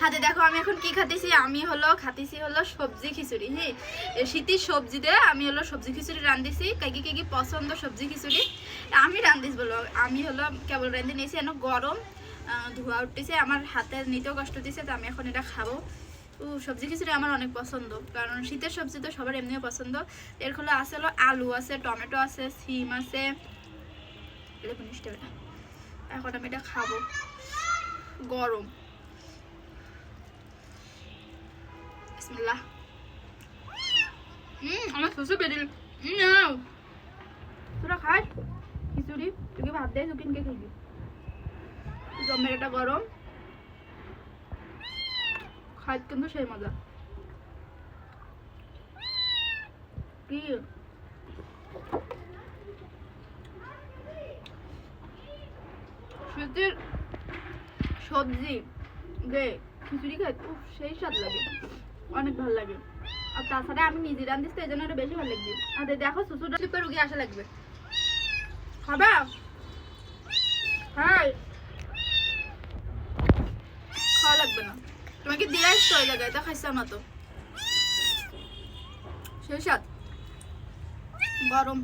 হাতে দেখো, আমি এখন কি খাতেছি আমি হলো খাতেছি হলো সবজি খিচুড়ি হ্যাঁ শীতের সবজি দিয়ে আমি হলো সবজি খিচুড়ি রান্ধিছি। কাকি কাকি পছন্দ সবজি খিচুড়ি। আমি রান্ধিস বলো, আমি হলো কেবল রান্ধি নিয়েছি, এনে গরম ধোয়া উঠতেছে, আমার হাতে নিতেও কষ্ট দিছে, তো আমি এখন এটা খাব। সবজি খিচুড়ি আমার অনেক পছন্দ, কারণ শীতের সবজি তো সবার এমনিও পছন্দ। এর হলো আছে হলো আলু আছে, টমেটো আছে, সিম আছে। এখন আমি এটা খাব। গরম। বিসমিল্লাহ হুম আমার শ্বশুর বেরিল নাও তোরা খাস খিচুড়ি তুই ভাত দেয় সুকিনকে খাইবি জমের গরম খাই কিন্তু সেই মজা কি শীতের সবজি দে খিচুড়ি খাই উফ সেই স্বাদ লাগে অনেক ভালো লাগে। আর তাছাড়া আমি নিজে রান্ধিস তো এই জন্য বেশি ভালো লাগবে আর দেখো, শ্বশুরটা লিপে রুগী আসা লাগবে। খাবা? হ্যাঁ খাওয়া লাগবে না। তোমাকে দিয়ে আসতো ওই জায়গায় তা খাইছাও না তো? সেই স্বাদ। গরম।